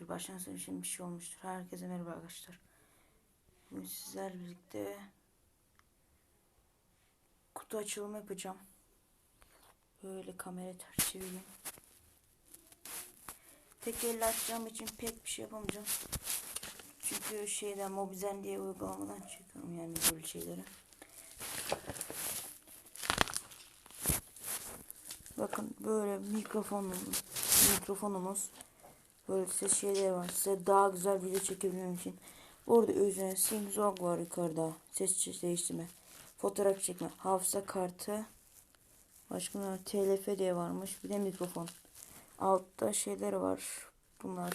Dur baştan şimdi bir şey olmuştur. Herkese merhaba arkadaşlar. Bugün sizlerle birlikte kutu açılımı yapacağım. Böyle kamera ters çevireyim. Tek elle açacağım için pek bir şey yapamayacağım. Çünkü şeyden Mobizen diye uygulamadan çekiyorum yani böyle şeyleri. Bakın böyle mikrofonumuz, mikrofonumuz böyle ses şeyleri var. Size daha güzel video çekebilmem için. Burada üzerine SimZog var yukarıda. Ses değiştirme. Fotoğraf çekme. Hafıza kartı. Başka ne? TLF diye varmış. Bir de mikrofon. Altta şeyler var. Bunlar.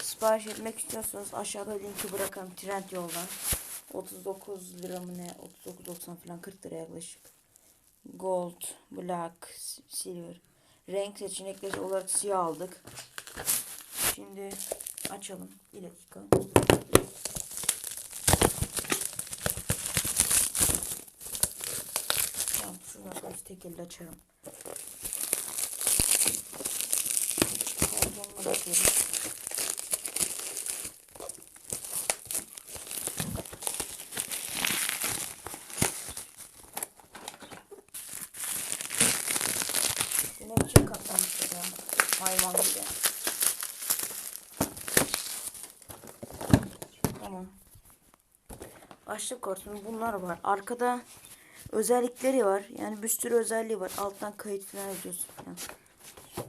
Sipariş etmek istiyorsanız aşağıda linki bırakalım. Trend yoldan. 39 lira mı ne? 39.90 falan 40 lira yaklaşık. Gold, Black, Silver. Renk seçenekleri olarak siyah aldık. Şimdi açalım. Bir dakika. Tamam şuradan böyle tek elde açarım. Da açıyorum. Ne biçim katlamışlar ya. Hayvan gibi. Tamam. Açtık kartonu. Bunlar var. Arkada özellikleri var. Yani bir sürü özelliği var. Alttan kayıt falan ediyorsun falan.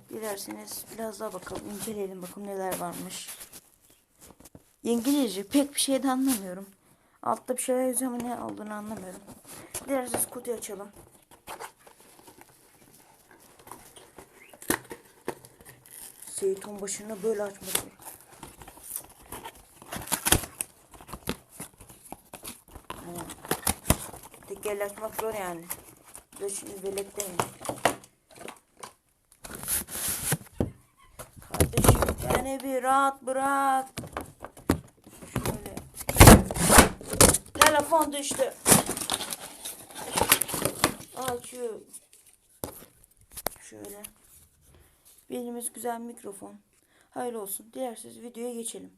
Dilerseniz biraz daha bakalım. inceleyelim bakalım neler varmış. İngilizce pek bir şey de anlamıyorum. Altta bir şeyler yazıyor ama ne olduğunu anlamıyorum. Dilerseniz kutuyu açalım. Seyton başına böyle açmadı. Aynen. Tek elle açmak zor yani. De şimdi veletleyin. Kardeşim beni bir rahat bırak. Şöyle. Telefon düştü. Açıyor. Şöyle. Bildiğimiz güzel mikrofon. Hayırlı olsun. Dilerseniz videoya geçelim.